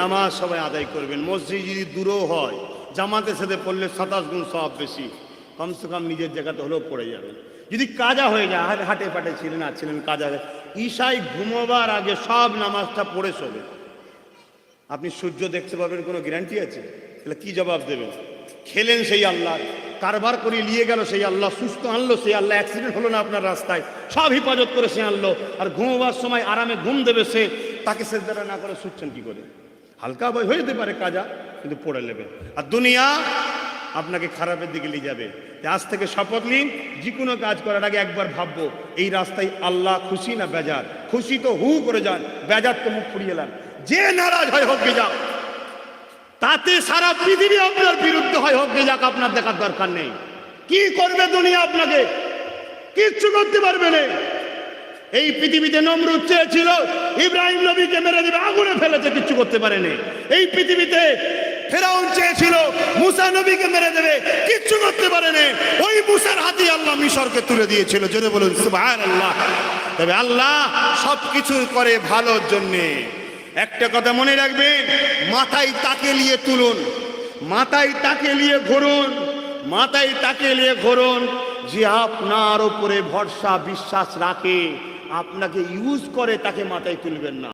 নামাজ সবাই আদায় করবেন। মসজিদ যদি দূরও হয়, জামাতের সাথে পড়লে সাতাশ গুণ সব বেশি। কমসে কম নিজের জায়গাতে হলেও পড়ে যাবেন। যদি কাজা হয়ে যায়, হাটে হাটে ফাটে ছিলেন, আর ছিলেন কাজা ঈশাই ঘুমোবার আগে সব নামাজটা পড়ে শোবে। আপনি সূর্য দেখতে পাবেন, কোনো গ্যারান্টি আছে? তাহলে কি জবাব দেবেন? খেলেন সেই আল্লাহ, কারবার করে নিয়ে গেল সেই আল্লাহ, সুস্থ আনলো সেই আল্লাহ অ্যাক্সিডেন্ট হলো না আপনার রাস্তায়, সব হেফাজত করে সে আনলো। আর ঘুমোবার সময় আরামে ঘুম দেবে সে, তাকে সে দ্বারা না করে শুচ্ছেন কি করে? হালকা বই হয়ে যেতে পারে কাজা, কিন্তু পড়ে নেবে। আর দুনিয়া আপনাকে খারাপের দিকে নিয়ে যাবে। আজ থেকে শপথ নিন, যে কোনো কাজ করার আগে একবার ভাববো, এই রাস্তায় আল্লাহ খুশি না বেজার? খুশি তো হু করে যান, বেজার তো মুখ ফুরিয়ে এলাম। যে নারাজ হয় হোক যাক, তাতে সারা পৃথিবী আপনার বিরুদ্ধে হয় হোক যাক, আপনার দেখার দরকার নেই। কি করবে দুনিয়া আপনাকে? কিচ্ছু করতে পারবে না। এই পৃথিবীতে নমরুদ চেয়েছিল, ইব্রাহিম নবীকে মেরে দেবে, আগুনে ফেলেছে, কিচ্ছু করতে পারেনি। এই পৃথিবীতে ফেরাউন চেয়েছিল, মুসা নবীকে মেরে দেবে, কিচ্ছু করতে পারেনি। ওই মুসার হাতে আল্লাহ মিশরকে তুলে দিয়েছিল যদি বলুন, সুবহানাল্লাহ। তবে আল্লাহ সব কিছু করে ভালোর জন্যে। একটা কথা মনে রাখবেন, মাথায় তাকে নিয়ে তুলুন, মাথায় তাকে নিয়ে ঘুরুন, মাথায় তাকে নিয়ে ঘুরুন, যে আপনার উপরে ভরসা, বিশ্বাস রাখে। আপনাকে ইউজ করে তাকে মাথায় তুলবেন না।